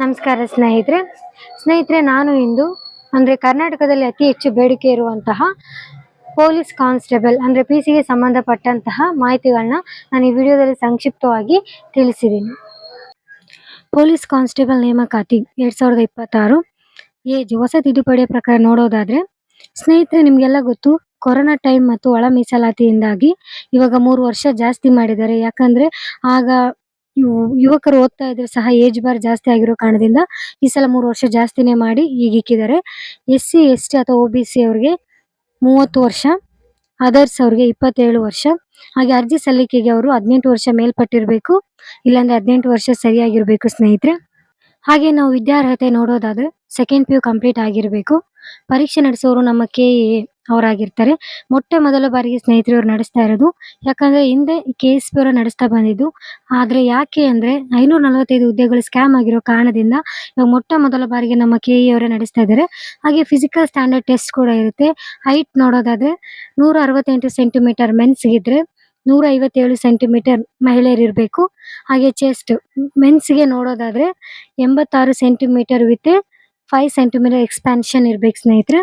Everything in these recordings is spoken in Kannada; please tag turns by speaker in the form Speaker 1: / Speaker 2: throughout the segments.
Speaker 1: ನಮಸ್ಕಾರ ಸ್ನೇಹಿತರೆ. ಸ್ನೇಹಿತರೆ, ನಾನು ಇಂದು ಅಂದರೆ ಕರ್ನಾಟಕದಲ್ಲಿ ಅತಿ ಹೆಚ್ಚು ಬೇಡಿಕೆ ಇರುವಂತಹ ಪೊಲೀಸ್ ಕಾನ್ಸ್ಟೇಬಲ್ ಅಂದರೆ ಪಿ ಸಿಗೆ ಸಂಬಂಧಪಟ್ಟಂತಹ ಮಾಹಿತಿಗಳನ್ನ ನಾನು ಈ ವಿಡಿಯೋದಲ್ಲಿ ಸಂಕ್ಷಿಪ್ತವಾಗಿ ತಿಳಿಸಿದ್ದೀನಿ ಪೊಲೀಸ್ ಕಾನ್ಸ್ಟೇಬಲ್ ನೇಮಕಾತಿ ಎರಡು ಸಾವಿರದ ಇಪ್ಪತ್ತಾರು ಏಜ್ ಹೊಸ ತಿದ್ದುಪಡಿಯ ಪ್ರಕಾರ ನೋಡೋದಾದರೆ, ಸ್ನೇಹಿತರೆ, ನಿಮಗೆಲ್ಲ ಗೊತ್ತು, ಕೊರೋನಾ ಟೈಮ್ ಮತ್ತು ಒಳ ಮೀಸಲಾತಿಯಿಂದಾಗಿ ಇವಾಗ ಮೂರು ವರ್ಷ ಜಾಸ್ತಿ ಮಾಡಿದ್ದಾರೆ. ಯಾಕಂದರೆ, ಆಗ ಯುವಕರು ಓದ್ತಾ ಇದ್ರೆ ಸಹ ಏಜ್ ಬಾರ್ ಜಾಸ್ತಿ ಆಗಿರೋ ಕಾರಣದಿಂದ ಈ ಸಲ ಮೂರು ವರ್ಷ ಜಾಸ್ತಿನೇ ಮಾಡಿ ಈಗ ಇಕ್ಕಿದ್ದಾರೆ. ಎಸ್ ಸಿ ಎಸ್ ಟಿ ಅಥವಾ ಒ ಬಿ ಸಿ ಅವ್ರಿಗೆ ಮೂವತ್ತು ವರ್ಷ ಅದರ್ಸ್ ಅವ್ರಿಗೆ ಇಪ್ಪತ್ತೇಳು ವರ್ಷ. ಹಾಗೆ ಅರ್ಜಿ ಸಲ್ಲಿಕೆಗೆ ಅವರು ಹದಿನೆಂಟು ವರ್ಷ ಮೇಲ್ಪಟ್ಟಿರಬೇಕು, ಇಲ್ಲಾಂದ್ರೆ ಹದಿನೆಂಟು ವರ್ಷ ಸರಿಯಾಗಿರ್ಬೇಕು ಸ್ನೇಹಿತರೆ. ಹಾಗೆ ನಾವು ವಿದ್ಯಾರ್ಹತೆ ನೋಡೋದಾದ್ರೆ ಸೆಕೆಂಡ್ ಪಿ ಯು ಕಂಪ್ಲೀಟ್ ಆಗಿರಬೇಕು. ಪರೀಕ್ಷೆ ನಡೆಸೋರು ನಮ್ಮ ಕೆ ಎ ಅವರಾಗಿರ್ತಾರೆ. ಮೊಟ್ಟ ಮೊದಲ ಬಾರಿಗೆ ಸ್ನೇಹಿತರು ಇವ್ರು ನಡೆಸ್ತಾ ಇರೋದು. ಯಾಕಂದ್ರೆ ಹಿಂದೆ ಕೆ ಎಸ್ ಪಿ ಅವರು ನಡೆಸ್ತಾ ಬಂದಿದ್ದು. ಆದ್ರೆ ಯಾಕೆ ಅಂದ್ರೆ ಐನೂರ ನಲವತ್ತೈದು ಹುದ್ದೆಗಳು ಸ್ಕ್ಯಾಮ್ ಆಗಿರೋ ಕಾರಣದಿಂದ ಇವಾಗ ಮೊಟ್ಟ ಮೊದಲ ಬಾರಿಗೆ ನಮ್ಮ ಕೆ ಇ ಅವರೇ ನಡೆಸ್ತಾ ಇದ್ದಾರೆ. ಹಾಗೆ ಫಿಸಿಕಲ್ ಸ್ಟ್ಯಾಂಡರ್ಡ್ ಟೆಸ್ಟ್ ಕೂಡ ಇರುತ್ತೆ. ಹೈಟ್ ನೋಡೋದಾದ್ರೆ ನೂರ ಅರವತ್ತೆಂಟು ಸೆಂಟಿಮೀಟರ್ ಮೆನ್ಸ್ ಇದ್ರೆ ನೂರ ಐವತ್ತೇಳು ಸೆಂಟಿಮೀಟರ್ ಮಹಿಳೆಯರು ಇರಬೇಕು. ಹಾಗೆ ಚೆಸ್ಟ್ ಮೆನ್ಸ್ಗೆ ನೋಡೋದಾದ್ರೆ ಎಂಬತ್ತಾರು centimetre with five centimetre expansion ಇರ್ಬೇಕು ಸ್ನೇಹಿತರೆ.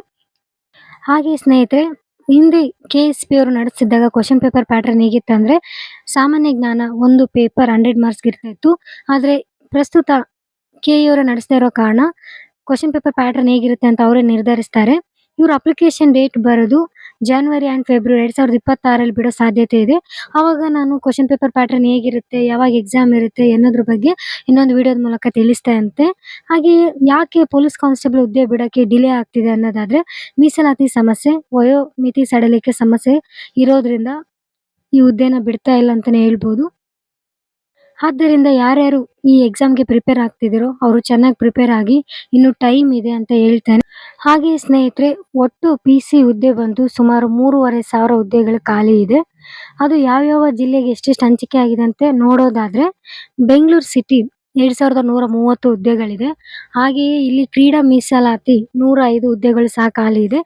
Speaker 1: ಹಾಗೆ ಸ್ನೇಹಿತರೆ, ಹಿಂದೆ ಕೆ ಎಸ್ ಪಿ ಅವರು ನಡೆಸಿದ್ದಾಗ ಕ್ವಶನ್ ಪೇಪರ್ ಪ್ಯಾಟರ್ನ್ ಹೇಗಿತ್ತಂದ್ರೆ ಸಾಮಾನ್ಯ ಜ್ಞಾನ ಒಂದು ಪೇಪರ್ ಹಂಡ್ರೆಡ್ ಮಾರ್ಕ್ಸ್ ಇರ್ತಾ ಇತ್ತು. ಆದ್ರೆ ಪ್ರಸ್ತುತ ಕೆ ಇ ಅವರು ನಡೆಸ್ತಾ ಇರೋ ಕಾರಣ ಕ್ವಶನ್ ಪೇಪರ್ ಪ್ಯಾಟರ್ನ್ ಹೇಗಿರುತ್ತೆ ಅಂತ ಅವರೇ ನಿರ್ಧರಿಸ್ತಾರೆ. ಇವರು ಅಪ್ಲಿಕೇಶನ್ ಡೇಟ್ ಬರೋದು ಜಾನ್ವರಿ ಆ್ಯಂಡ್ ಫೆಬ್ರವರಿ ಎರಡು ಸಾವಿರದ ಇಪ್ಪತ್ತಾರಲ್ಲಿ ಬಿಡೋ ಸಾಧ್ಯತೆ ಇದೆ. ಆವಾಗ ನಾನು ಕ್ವಶನ್ ಪೇಪರ್ ಪ್ಯಾಟರ್ನ್ ಹೇಗಿರುತ್ತೆ, ಯಾವಾಗ ಎಕ್ಸಾಮ್ ಇರುತ್ತೆ ಅನ್ನೋದ್ರ ಬಗ್ಗೆ ಇನ್ನೊಂದು ವಿಡಿಯೋದ ಮೂಲಕ ತಿಳಿಸ್ತೆ ಅಂತೆ. ಹಾಗೆ ಯಾಕೆ ಪೊಲೀಸ್ ಕಾನ್ಸ್ಟೇಬಲ್ ಹುದ್ದೆ ಬಿಡೋಕ್ಕೆ ಡಿಲೇ ಆಗ್ತಿದೆ ಅನ್ನೋದಾದ್ರೆ ಮೀಸಲಾತಿ ಸಮಸ್ಯೆ, ವಯೋಮಿತಿ ಸಡಲಿಕೆ ಸಮಸ್ಯೆ ಇರೋದ್ರಿಂದ ಈ ಹುದ್ದೆನ ಬಿಡ್ತಾ ಇಲ್ಲ ಅಂತಾನೆ ಹೇಳ್ಬೋದು. ಆದ್ದರಿಂದ ಯಾರ್ಯಾರು ಈ ಎಕ್ಸಾಮ್ಗೆ ಪ್ರಿಪೇರ್ ಆಗ್ತಿದ್ದೀರೋ ಅವರು ಚೆನ್ನಾಗಿ ಪ್ರಿಪೇರ್ ಆಗಿ ಇನ್ನು ಟೈಮ್ ಇದೆ ಅಂತ ಹೇಳ್ತೇನೆ. ಹಾಗೆ ಸ್ನೇಹಿತರೆ, ಒಟ್ಟು ಪಿ ಸಿ ಹುದ್ದೆ ಬಂದು ಸುಮಾರು ಮೂರುವರೆ ಸಾವಿರ ಹುದ್ದೆಗಳು ಖಾಲಿ ಇದೆ. ಅದು ಯಾವ್ಯಾವ ಜಿಲ್ಲೆಗೆ ಎಷ್ಟೆಷ್ಟು ಹಂಚಿಕೆ ಆಗಿದೆ ಅಂತ ನೋಡೋದಾದ್ರೆ, ಬೆಂಗಳೂರು ಸಿಟಿ ಎರಡು ಸಾವಿರದ ನೂರ ಮೂವತ್ತು ಹುದ್ದೆಗಳಿದೆ. ಹಾಗೆಯೇ ಇಲ್ಲಿ ಕ್ರೀಡಾ ಮೀಸಲಾತಿ ನೂರ ಐದು ಹುದ್ದೆಗಳು ಸಹ ಖಾಲಿ ಇದೆ.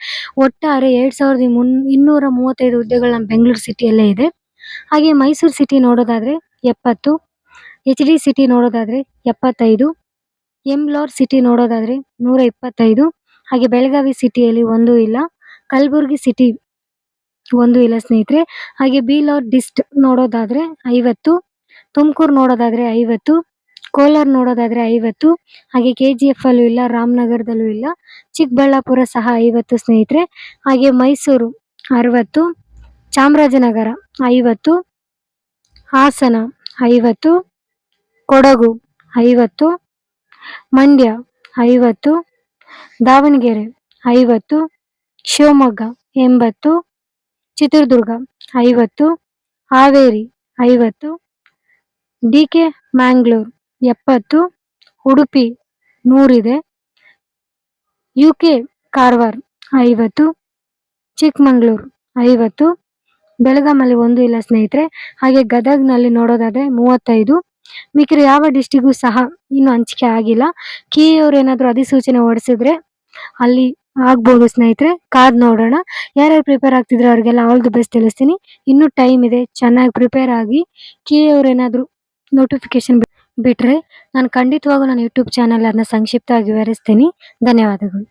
Speaker 1: ಒಟ್ಟಾರೆ ಎರಡು ಸಾವಿರದ ಮುನ್, ಇನ್ನೂರ ಮೂವತ್ತೈದು ಹುದ್ದೆಗಳು ನಮ್ಮ ಬೆಂಗಳೂರು ಸಿಟಿಯಲ್ಲೇ ಇದೆ. ಹಾಗೆ ಮೈಸೂರು ಸಿಟಿ ನೋಡೋದಾದ್ರೆ ಎಪ್ಪತ್ತು ಎಚ್ ಡಿ ಸಿಟಿ ನೋಡೋದಾದ್ರೆ ಎಪ್ಪತ್ತೈದು ಎಮ್ಲೋರ್ ಸಿಟಿ ನೋಡೋದಾದ್ರೆ ನೂರ ಇಪ್ಪತ್ತೈದು. ಹಾಗೆ ಬೆಳಗಾವಿ ಸಿಟಿಯಲ್ಲಿ ಒಂದು ಇಲ್ಲ, ಕಲಬುರ್ಗಿ ಸಿಟಿ ಒಂದು ಇಲ್ಲ ಸ್ನೇಹಿತರೆ. ಹಾಗೆ ಬೀಲೋರ್ ಡಿಸ್ಟ್ ನೋಡೋದಾದ್ರೆ ಐವತ್ತು, ತುಮಕೂರು ನೋಡೋದಾದ್ರೆ ಐವತ್ತು, ಕೋಲಾರ ನೋಡೋದಾದ್ರೆ ಐವತ್ತು, ಹಾಗೆ ಕೆ ಜಿ ಎಫ್ ಅಲ್ಲೂ ಇಲ್ಲ, ರಾಮನಗರದಲ್ಲೂ ಇಲ್ಲ, ಚಿಕ್ಕಬಳ್ಳಾಪುರ ಸಹ ಐವತ್ತು ಸ್ನೇಹಿತರೆ. ಹಾಗೆ ಮೈಸೂರು ಅರವತ್ತು, ಚಾಮರಾಜನಗರ ಐವತ್ತು, ಹಾಸನ ಐವತ್ತು ಕೊಡಗು ಐವತ್ತು, ಮಂಡ್ಯ ಐವತ್ತು, ದಾವಣಗೆರೆ ಐವತ್ತು, ಶಿವಮೊಗ್ಗ ಎಂಬತ್ತು, ಚಿತ್ರದುರ್ಗ ಐವತ್ತು, ಹಾವೇರಿ ಐವತ್ತು ಡಿ ಕೆ ಮ್ಯಾಂಗ್ಳೂರ್ ಎಪ್ಪತ್ತು, ಉಡುಪಿ ನೂರಿದೆ ಯು ಕೆ ಕಾರವಾರ ಐವತ್ತು, ಚಿಕ್ಕಮಂಗ್ಳೂರು ಐವತ್ತು ಬೆಳಗಾಮಲ್ಲಿ ಒಂದು ಇಲ್ಲ ಸ್ನೇಹಿತರೆ, ಹಾಗೆ ಗದಗ್ನಲ್ಲಿ ನೋಡೋದಾದರೆ ಮೂವತ್ತೈದು ಮಿಕ್ಕಿರೋ ಯಾವ ಡಿಸ್ಟಿಗೂ ಸಹ ಇನ್ನು ಹಂಚಿಕೆ ಆಗಿಲ್ಲ. ಕೆ ಏನಾದ್ರು ಅಧಿಸೂಚನೆ ಹೊರಡಿಸಿದ್ರೆ ಅಲ್ಲಿ ಆಗ್ಬೋದು ಸ್ನೇಹಿತರೆ, ಕಾದ್ ನೋಡೋಣ. ಯಾರ್ಯಾರು ಪ್ರಿಪೇರ್ ಆಗ್ತಿದ್ರೆ ಅವ್ರಿಗೆಲ್ಲ ಆಲ್ ದಿ ಬೆಸ್ಟ್ ತಿಳಿಸ್ತೀನಿ. ಇನ್ನೂ ಟೈಮ್ ಇದೆ, ಚೆನ್ನಾಗಿ ಪ್ರಿಪೇರ್ ಆಗಿ ಕೆ ಏನಾದ್ರು ನೋಟಿಫಿಕೇಶನ್ ಬಿಟ್ರೆ ನಾನು ಖಂಡಿತವಾಗೂ ನನ್ನ ಯೂಟ್ಯೂಬ್ ಚಾನಲ್ ಅದನ್ನ ಸಂಕ್ಷಿಪ್ತವಾಗಿ ವಿವರಿಸ್ತೀನಿ. ಧನ್ಯವಾದಗಳು.